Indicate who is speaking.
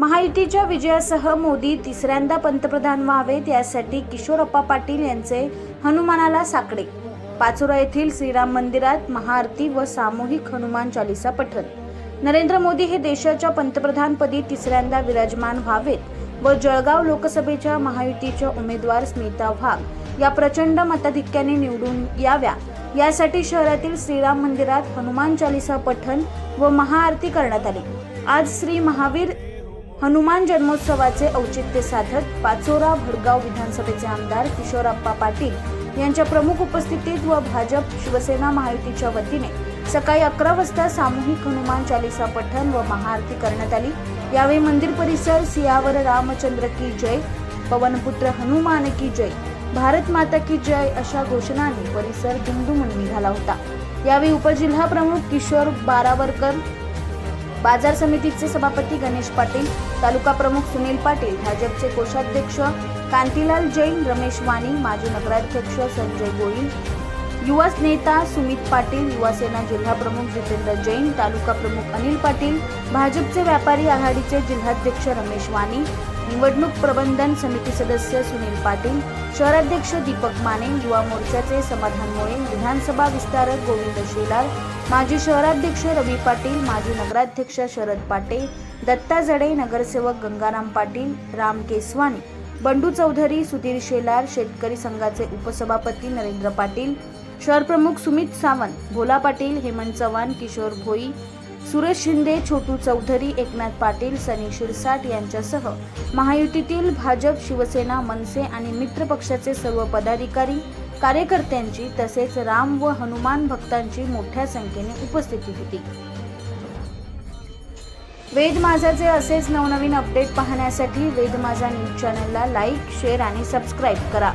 Speaker 1: महायुतीच्या विजयासह मोदी तिसऱ्यांदा पंतप्रधान व्हावेत यासाठी किशोरप्पा पाटील यांचे हनुमानाला साकडे. पाचोरा येथील श्रीराम मंदिरात महाआरती व सामूहिक हनुमान चालिसा पठण. नरेंद्र मोदी हे देशाच्या पंतप्रधानपदी तिसऱ्यांदा विराजमान व्हावेत व जळगाव लोकसभेच्या महायुतीच्या उमेदवार स्मिता वाघ या प्रचंड मताधिक्याने निवडून याव्या. यासाठी शहरातील श्रीराम मंदिरात हनुमान चालिसा पठण व महाआरती करण्यात आली. आज श्री महावीर हनुमान जन्मोत्सवाचे औचित्य साधत पाचोरा भडगाव विधानसभेचे आमदार किशोरप्पा पाटील यांच्या प्रमुख उपस्थितीत व भाजप शिवसेना महायुतीच्या वतीने सकाळी अकरा वाजता सामूहिक हनुमान चालिसा पठण व महाआरती करण्यात आली. यावेळी मंदिर परिसर सियावर रामचंद्र की जय पवनपुत्र हनुमान की जय भारत माता की जय अशा घोषणांनी परिसर धुमधुमून निघाला होता. यावेळी उपजिल्हा प्रमुख किशोर बारावरकर बाजार समितीचे सभापती गणेश पाटील तालुका प्रमुख सुनील पाटील भाजपचे कोषाध्यक्ष कांतीलाल जैन रमेश वाणी माजी नगराध्यक्ष संजय गोईल युवा नेता सुमित पाटील युवासेना जिल्हा प्रमुख जितेंद्र जैन तालुका प्रमुख अनिल पाटील भाजपचे व्यापारी आघाडीचे जिल्हाध्यक्ष रमेश वाणी निवडणूक प्रबंधन समिती सदस्य सुनील पाटील शहराध्यक्ष दीपक माने युवा मोर्चाचे समाधान मोळे विधानसभा विस्तारक गोविंद शेलार माजी शहराध्यक्ष रवी पाटील माजी नगराध्यक्ष शरद पाटे दत्ता जडे नगरसेवक गंगाराम पाटील राम केसवानी बंडू चौधरी सुधीर शेलार शेतकरी संघाचे उपसभापती नरेंद्र पाटील शहर प्रमुख सुमित सावंत भोला पाटील हेमंत चव्हाण किशोर भोई सुरेश शिंदे छोटू चौधरी एकनाथ पाटील सनी शिरसाट यांच्यासह महायुतीतील भाजप शिवसेना मनसे आणि मित्र पक्षाचे सर्व पदाधिकारी कार्यकर्त्यांची तसेच राम व हनुमान भक्तांची मोठ्या संख्येने उपस्थिती होती. वेद माझाचे असेच नवनवीन अपडेट पाहण्यासाठी वेद माझा न्यूज चॅनलला लाईक शेअर आणि सबस्क्राईब करा.